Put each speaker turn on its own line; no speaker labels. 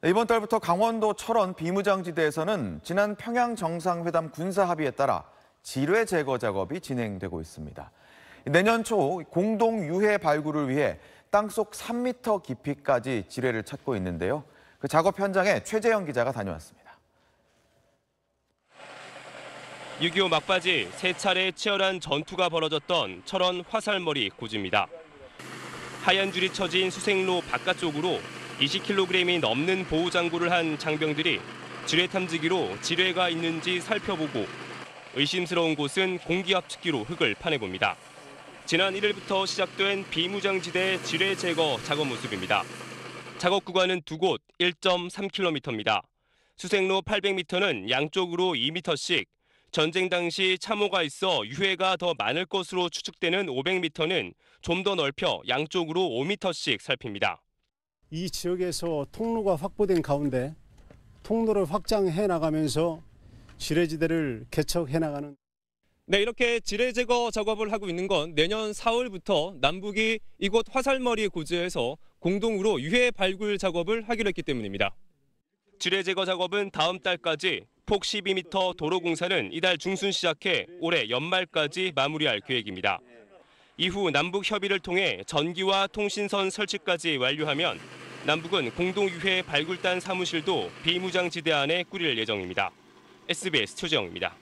네, 이번 달부터 강원도 철원 비무장지대에서는 지난 평양 정상회담 군사 합의에 따라 지뢰 제거 작업이 진행되고 있습니다. 내년 초 공동 유해 발굴을 위해 땅속 3m 깊이까지 지뢰를 찾고 있는데요. 그 작업 현장에 최재영 기자가 다녀왔습니다.
6.25 막바지 세 차례 치열한 전투가 벌어졌던 철원 화살머리 고지입니다. 하얀 줄이 쳐진 수색로 바깥쪽으로 20kg이 넘는 보호장구를 한 장병들이 지뢰 탐지기로 지뢰가 있는지 살펴보고 의심스러운 곳은 공기압측기로 흙을 파내봅니다. 지난 1일부터 시작된 비무장지대 지뢰 제거 작업 모습입니다. 작업 구간은 두 곳 1.3km입니다. 수색로 800m는 양쪽으로 2m씩, 전쟁 당시 참호가 있어 유해가 더 많을 것으로 추측되는 500m는 좀 더 넓혀 양쪽으로 5m씩 살핍니다.
이 지역에서 통로가 확보된 가운데 통로를 확장해 나가면서 지뢰지대를 개척해 나가는
네, 이렇게 지뢰 제거 작업을 하고 있는 건 내년 4월부터 남북이 이곳 화살머리 고지에서 공동으로 유해 발굴 작업을 하기로 했기 때문입니다. 지뢰 제거 작업은 다음 달까지, 폭 12m 도로 공사는 이달 중순 시작해 올해 연말까지 마무리할 계획입니다. 이후 남북 협의를 통해 전기와 통신선 설치까지 완료하면 남북은 공동 유해 발굴단 사무실도 비무장지대 안에 꾸릴 예정입니다. SBS 최재영입니다.